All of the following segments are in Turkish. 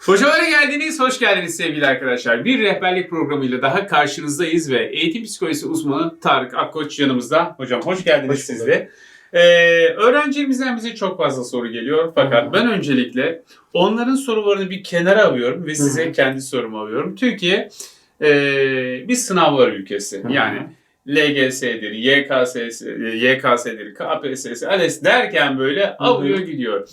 Hocamlara geldiniz, hoş geldiniz sevgili arkadaşlar. Bir rehberlik programıyla daha karşınızdayız ve eğitim psikolojisi uzmanı Tarık Akkoç yanımızda. Hocam hoş geldiniz Hoş siz de. Ee, öğrencilerimizden bize çok fazla soru geliyor. Fakat ben öncelikle onların sorularını bir kenara alıyorum ve size kendi sorumu alıyorum. Türkiye e, bir sınavlar ülkesi. Yani LGS'dir, YKS'dir, YKS'dir, KPSS, ALES derken böyle alıyor gidiyor.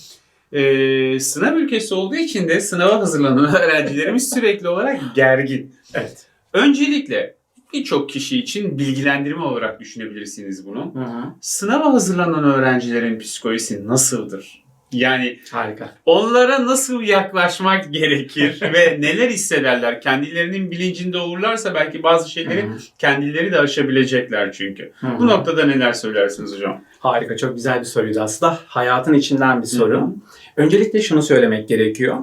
Ee, sınav ülkesi olduğu için de sınava hazırlanan öğrencilerimiz sürekli olarak gergin. Evet. Öncelikle birçok kişi için bilgilendirme olarak düşünebilirsiniz bunu. Hı hı. Sınava hazırlanan öğrencilerin psikolojisi nasıldır? Yani Harika. onlara nasıl yaklaşmak gerekir ve neler hissederler? Kendilerinin bilincinde olurlarsa belki bazı şeyleri Hı hı. kendileri de aşabilecekler çünkü. Hı hı. Bu noktada neler söylersiniz hocam? Harika. Çok güzel bir soruydu aslında. Hayatın içinden bir soru. Hı hı. Öncelikle şunu söylemek gerekiyor.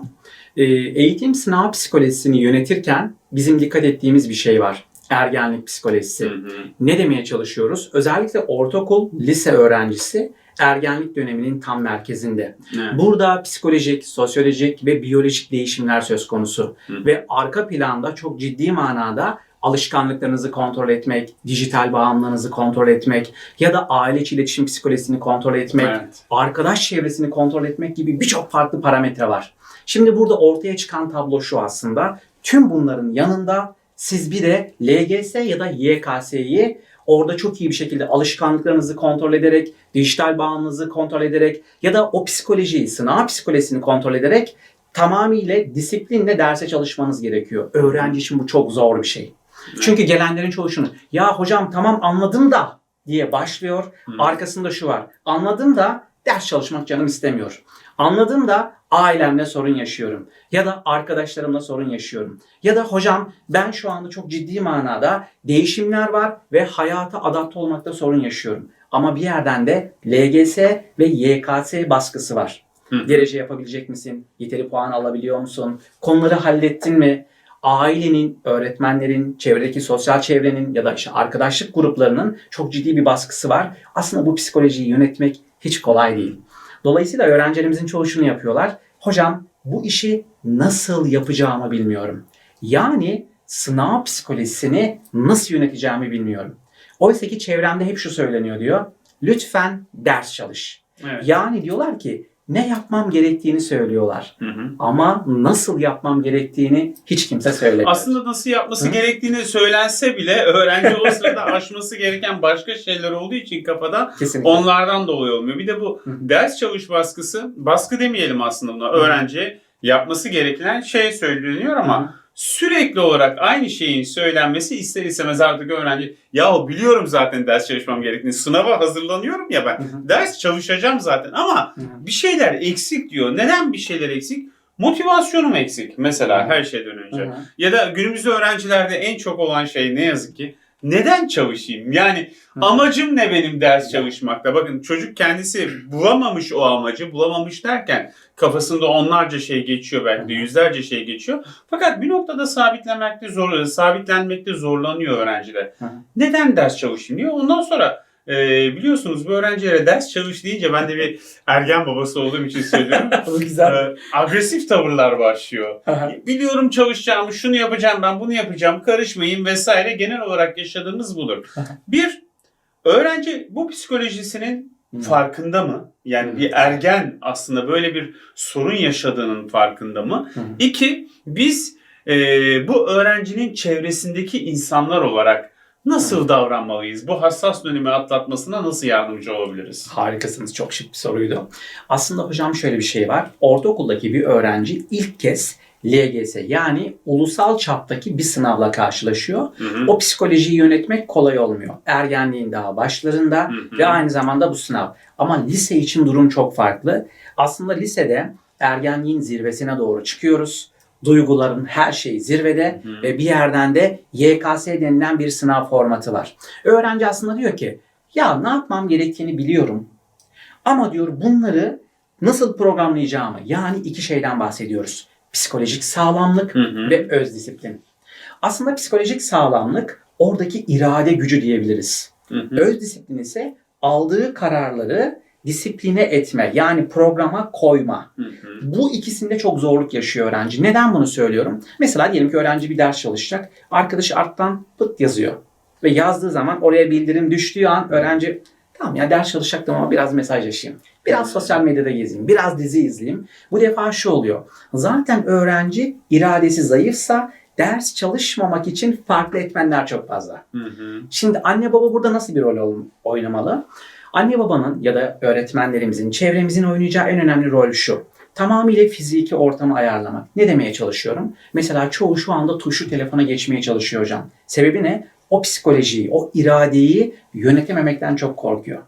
Ee, eğitim sınav psikolojisini yönetirken bizim dikkat ettiğimiz bir şey var. Ergenlik psikolojisi. Hı hı. Ne demeye çalışıyoruz? Özellikle ortaokul, lise öğrencisi ergenlik döneminin tam merkezinde. Evet. Burada psikolojik, sosyolojik ve biyolojik değişimler söz konusu. Hı. Ve arka planda çok ciddi manada alışkanlıklarınızı kontrol etmek, dijital bağımlılığınızı kontrol etmek ya da aile içi iletişim psikolojisini kontrol etmek, Evet. arkadaş çevresini kontrol etmek gibi birçok farklı parametre var. Şimdi burada ortaya çıkan tablo şu aslında. Tüm bunların yanında siz bir de LGS ya da YKS'yi orada çok iyi bir şekilde alışkanlıklarınızı kontrol ederek, dijital bağımlılığınızı kontrol ederek ya da o psikolojiyi, sınav psikolojisini kontrol ederek tamamıyla disiplinle derse çalışmanız gerekiyor. Öğrenci için bu çok zor bir şey. Çünkü gelenlerin çoğu şunu, ya hocam tamam anladım da diye başlıyor. Hı. Arkasında şu var. Anladım da ders çalışmak canım istemiyor. Anladım da ailemle sorun yaşıyorum. Ya da arkadaşlarımla sorun yaşıyorum. Ya da hocam ben şu anda çok ciddi manada değişimler var ve hayata adapte olmakta sorun yaşıyorum. Ama bir yerden de LGS ve YKS baskısı var. Hı. Derece yapabilecek misin? Yeteri puan alabiliyor musun? Konuları hallettin mi? Ailenin, öğretmenlerin, çevredeki sosyal çevrenin ya da işte arkadaşlık gruplarının çok ciddi bir baskısı var. Aslında bu psikolojiyi yönetmek hiç kolay değil. Dolayısıyla öğrencilerimizin çoğu şunu yapıyorlar. Hocam bu işi nasıl yapacağımı bilmiyorum. Yani sınav psikolojisini nasıl yöneteceğimi bilmiyorum. Oysa ki çevremde hep şu söyleniyor diyor. Lütfen ders çalış. Evet. Yani diyorlar ki ne yapmam gerektiğini söylüyorlar. Hı hı. Ama nasıl yapmam gerektiğini hiç kimse söylemiyor. Aslında nasıl yapması Hı? gerektiğini söylense bile öğrenci o sırada aşması gereken başka şeyler olduğu için kafada kesinlikle. onlardan dolayı olmuyor. Bir de bu Hı. ders çalış baskısı, baskı demeyelim aslında buna. Öğrenciye yapması gereken şey söyleniyor ama Hı. Sürekli olarak aynı şeyin söylenmesi ister istemez artık öğrenci ya biliyorum zaten ders çalışmam gerektiğini. Sınava hazırlanıyorum ya ben. Ders çalışacağım zaten ama bir şeyler eksik diyor. Neden bir şeyler eksik? Motivasyonum eksik mesela her şeyden önce. Ya da günümüzde öğrencilerde en çok olan şey ne yazık ki neden çalışayım? Yani Hı. amacım ne benim ders çalışmakta? Bakın çocuk kendisi bulamamış o amacı. Bulamamış derken kafasında onlarca şey geçiyor belki de yüzlerce şey geçiyor. Fakat bir noktada sabitlenmekte zor, sabitlenmekte zorlanıyor öğrenciler. Hı. Neden ders çalışayım diyor. Ondan sonra e, biliyorsunuz bu öğrencilere ders çalış deyince ben de bir ergen babası olduğum için söylüyorum. Bu güzel. e, agresif tavırlar başlıyor. Biliyorum çalışacağımı, şunu yapacağım ben, bunu yapacağım, karışmayın vesaire. Genel olarak yaşadığımız budur. Bir, öğrenci bu psikolojisinin farkında mı? Yani bir ergen aslında böyle bir sorun yaşadığının farkında mı? İki, biz e, bu öğrencinin çevresindeki insanlar olarak nasıl davranmalıyız? Bu hassas dönemi atlatmasına nasıl yardımcı olabiliriz? Harikasınız. Çok şık bir soruydu. Aslında hocam şöyle bir şey var. Ortaokuldaki bir öğrenci ilk kez LGS yani ulusal çaptaki bir sınavla karşılaşıyor. Hı hı. O psikolojiyi yönetmek kolay olmuyor. Ergenliğin daha başlarında Hı hı. ve aynı zamanda bu sınav. Ama lise için durum çok farklı. Aslında lisede ergenliğin zirvesine doğru çıkıyoruz. Duyguların her şeyi zirvede hı. ve bir yerden de YKS denilen bir sınav formatı var. Öğrenci aslında diyor ki ya ne yapmam gerektiğini biliyorum. Ama diyor bunları nasıl programlayacağımı yani iki şeyden bahsediyoruz. Psikolojik sağlamlık Hı hı. ve öz disiplin. Aslında psikolojik sağlamlık oradaki irade gücü diyebiliriz. Hı hı. Öz disiplin ise aldığı kararları disipline etme yani programa koyma. Hı hı. Bu ikisinde çok zorluk yaşıyor öğrenci. Neden bunu söylüyorum? Mesela diyelim ki öğrenci bir ders çalışacak. Arkadaşı alttan pıt yazıyor. Ve yazdığı zaman oraya bildirim düştüğü an öğrenci tamam ya ders çalışacaktım ama biraz mesajlaşayım. Biraz sosyal medyada gezeyim. Biraz dizi izleyeyim. Bu defa şu oluyor. Zaten öğrenci iradesi zayıfsa ders çalışmamak için farklı etmenler çok fazla. Hı hı. Şimdi anne baba burada nasıl bir rol ol- oynamalı? Anne babanın ya da öğretmenlerimizin, çevremizin oynayacağı en önemli rol şu. Tamamıyla fiziki ortamı ayarlamak. Ne demeye çalışıyorum? Mesela çoğu şu anda tuşlu telefona geçmeye çalışıyor hocam. Sebebi ne? O psikolojiyi, o iradeyi yönetememekten çok korkuyor.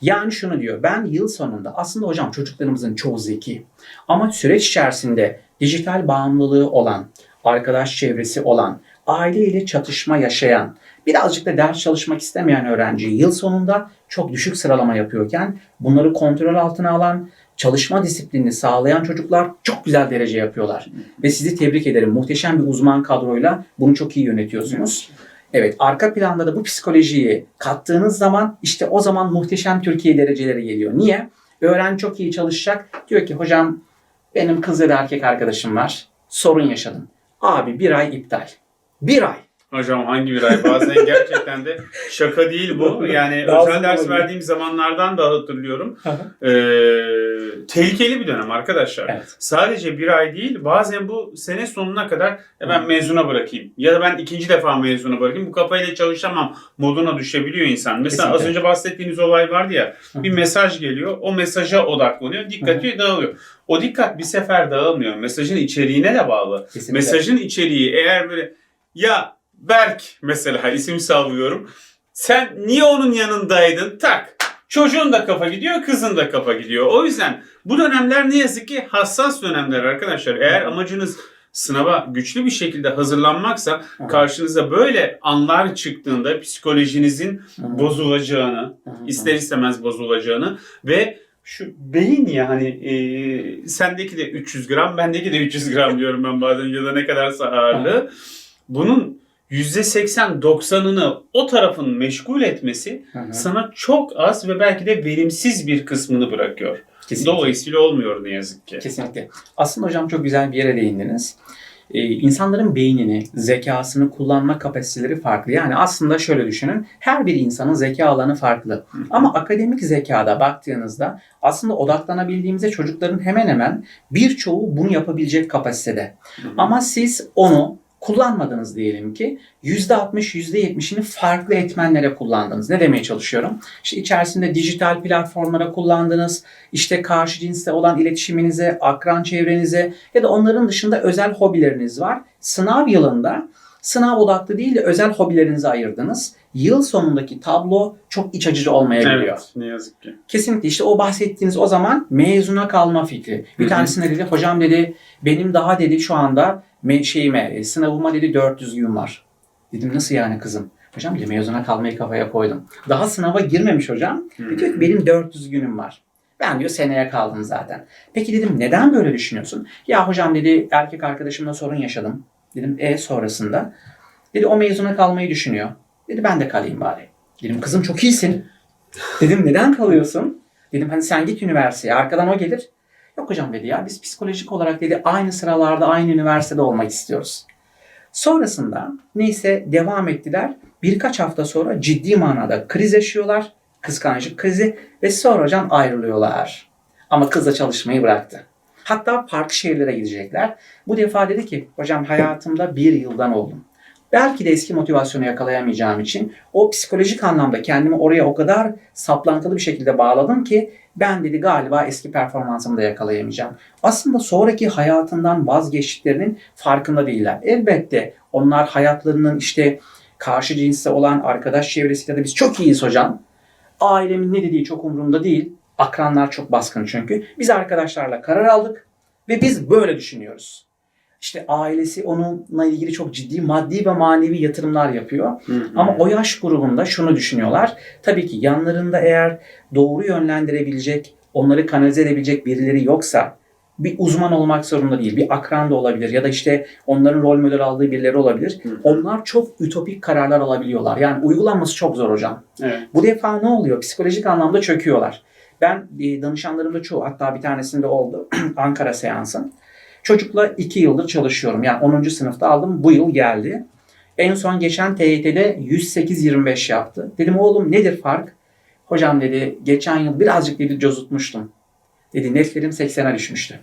Yani şunu diyor, ben yıl sonunda aslında hocam çocuklarımızın çoğu zeki. Ama süreç içerisinde dijital bağımlılığı olan, arkadaş çevresi olan, aileyle çatışma yaşayan, birazcık da ders çalışmak istemeyen öğrenci yıl sonunda çok düşük sıralama yapıyorken bunları kontrol altına alan, çalışma disiplinini sağlayan çocuklar çok güzel derece yapıyorlar. Ve sizi tebrik ederim. Muhteşem bir uzman kadroyla bunu çok iyi yönetiyorsunuz. Evet, arka planda da bu psikolojiyi kattığınız zaman işte o zaman muhteşem Türkiye dereceleri geliyor. Niye? Öğrenci çok iyi çalışacak. Diyor ki hocam benim kız ya da erkek arkadaşım var. Sorun yaşadım. Abi bir ay iptal. Bir ay. Hocam hangi bir ay? Bazen gerçekten de şaka değil bu. Yani Daha özel ders verdiğim zamanlardan da hatırlıyorum. Ee, tehlikeli bir dönem arkadaşlar. Evet. Sadece bir ay değil bazen bu sene sonuna kadar "Ya ben mezuna bırakayım ya da ben ikinci defa mezuna bırakayım bu kafayla çalışamam moduna düşebiliyor insan. Mesela az Kesinlikle. önce bahsettiğiniz olay vardı ya bir mesaj geliyor o mesaja odaklanıyor dikkati dağılıyor. O dikkat bir sefer dağılmıyor mesajın içeriğine de bağlı. Kesinlikle. Mesajın içeriği eğer böyle ya Berk mesela isim sallıyorum. Sen niye onun yanındaydın? Tak. Çocuğun da kafa gidiyor, kızın da kafa gidiyor. O yüzden bu dönemler ne yazık ki hassas dönemler arkadaşlar. Eğer amacınız sınava güçlü bir şekilde hazırlanmaksa karşınıza böyle anlar çıktığında psikolojinizin Hı. bozulacağını, hı. ister istemez bozulacağını ve şu beyin ya hani e, sendeki de 300 gram, bendeki de 300 gram diyorum ben bazen ya da ne kadarsa ağırlığı. Bunun %80-90'ını o tarafın meşgul etmesi Hı hı. sana çok az ve belki de verimsiz bir kısmını bırakıyor. Kesinlikle. Dolayısıyla olmuyor ne yazık ki. Kesinlikle. Aslında hocam çok güzel bir yere değindiniz. Ee, insanların beynini, zekasını kullanma kapasiteleri farklı. Yani aslında şöyle düşünün. Her bir insanın zeka alanı farklı. Ama akademik zekada baktığınızda aslında odaklanabildiğimizde çocukların hemen hemen birçoğu bunu yapabilecek kapasitede. Ama siz onu kullanmadınız diyelim ki %60, %70'ini farklı etmenlere kullandınız. Ne demeye çalışıyorum? İşte içerisinde dijital platformlara kullandınız, işte karşı cinsle olan iletişiminize, akran çevrenize ya da onların dışında özel hobileriniz var. Sınav yılında sınav odaklı değil de özel hobilerinizi ayırdınız. Yıl sonundaki tablo çok iç açıcı olmayabiliyor. Evet, ne yazık ki. Kesinlikle işte o bahsettiğiniz o zaman mezuna kalma fikri. Bir tanesine dedi hocam dedi benim daha dedi şu anda me- şeyime e, sınavıma dedi 400 gün var. Dedim nasıl yani kızım? Hocam dedi mezuna kalmayı kafaya koydum. Daha sınava girmemiş hocam. Diyor ki benim 400 günüm var. Ben diyor seneye kaldım zaten. Peki dedim neden böyle düşünüyorsun? Ya hocam dedi erkek arkadaşımla sorun yaşadım. Dedim e sonrasında. Dedi o mezuna kalmayı düşünüyor. Dedi ben de kalayım bari. Dedim kızım çok iyisin. Dedim neden kalıyorsun? Dedim hani sen git üniversiteye arkadan o gelir. Yok hocam dedi ya biz psikolojik olarak dedi aynı sıralarda aynı üniversitede olmak istiyoruz. Sonrasında neyse devam ettiler. Birkaç hafta sonra ciddi manada kriz yaşıyorlar. Kıskançlık krizi ve sonra hocam ayrılıyorlar. Ama kız da çalışmayı bıraktı. Hatta farklı şehirlere gidecekler. Bu defa dedi ki hocam hayatımda bir yıldan oldum. Belki de eski motivasyonu yakalayamayacağım için o psikolojik anlamda kendimi oraya o kadar saplantılı bir şekilde bağladım ki ben dedi galiba eski performansımı da yakalayamayacağım. Aslında sonraki hayatından vazgeçtiklerinin farkında değiller. Elbette onlar hayatlarının işte karşı cinsle olan arkadaş çevresiyle de biz çok iyiyiz hocam. Ailemin ne dediği çok umurumda değil. Akranlar çok baskın çünkü. Biz arkadaşlarla karar aldık ve biz böyle düşünüyoruz. İşte ailesi onunla ilgili çok ciddi maddi ve manevi yatırımlar yapıyor. Hı hı. Ama o yaş grubunda şunu düşünüyorlar. Tabii ki yanlarında eğer doğru yönlendirebilecek, onları kanalize edebilecek birileri yoksa bir uzman olmak zorunda değil. Bir akran da olabilir ya da işte onların rol model aldığı birileri olabilir. Hı. Onlar çok ütopik kararlar alabiliyorlar. Yani uygulanması çok zor hocam. Evet. Bu defa ne oluyor? Psikolojik anlamda çöküyorlar. Ben e, danışanlarımda çoğu hatta bir tanesinde oldu Ankara seansın. Çocukla 2 yıldır çalışıyorum. Yani 10. sınıfta aldım. Bu yıl geldi. En son geçen TYT'de 108-25 yaptı. Dedim oğlum nedir fark? Hocam dedi geçen yıl birazcık dedi cozutmuştum. Dedi netlerim 80'e düşmüştü.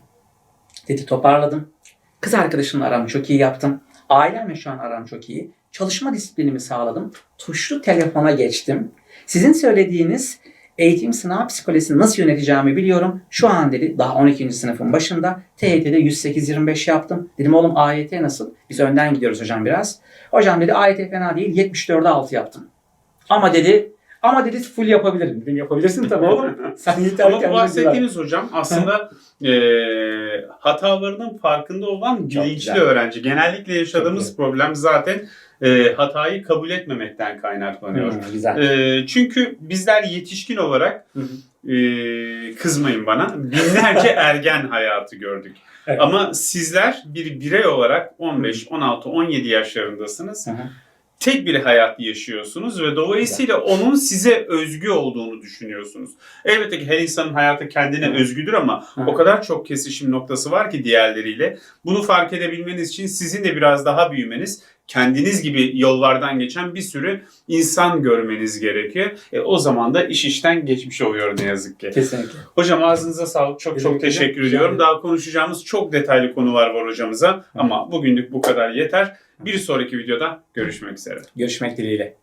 Dedi toparladım. Kız arkadaşımla aramı çok iyi yaptım. Ailemle şu an aram çok iyi. Çalışma disiplinimi sağladım. Tuşlu telefona geçtim. Sizin söylediğiniz eğitim sınav psikolojisini nasıl yöneteceğimi biliyorum. Şu an dedi daha 12. sınıfın başında TYT'de 108-25 yaptım. Dedim oğlum AYT nasıl? Biz önden gidiyoruz hocam biraz. Hocam dedi AYT fena değil 74'e 6 yaptım. Ama dedi ama dedi full yapabilirim. Dedim yapabilirsin tabii oğlum. Sen yeter Ama bahsettiğiniz hocam aslında e, hatalarının farkında olan bilinçli öğrenci. Genellikle yaşadığımız problem zaten e, hatayı kabul etmemekten kaynaklanıyor. Hı, güzel. E, çünkü bizler yetişkin olarak Hı hı. e, kızmayın bana binlerce ergen hayatı gördük. Evet. Ama sizler bir birey olarak 15, 16, 17 yaşlarındasınız. Hı hı. Tek bir hayat yaşıyorsunuz ve dolayısıyla onun size özgü olduğunu düşünüyorsunuz. Elbette ki her insanın hayatı kendine Hı. özgüdür ama Hı. o kadar çok kesişim noktası var ki diğerleriyle. Bunu fark edebilmeniz için sizin de biraz daha büyümeniz, kendiniz gibi yollardan geçen bir sürü insan görmeniz gerekiyor. E, o zaman da iş işten geçmiş oluyor ne yazık ki. Kesinlikle. Hocam ağzınıza sağlık. Çok çok Teşekkür ediyorum. Daha konuşacağımız çok detaylı konular var hocamıza. Ama bugünlük bu kadar yeter. Bir sonraki videoda görüşmek üzere. Görüşmek dileğiyle.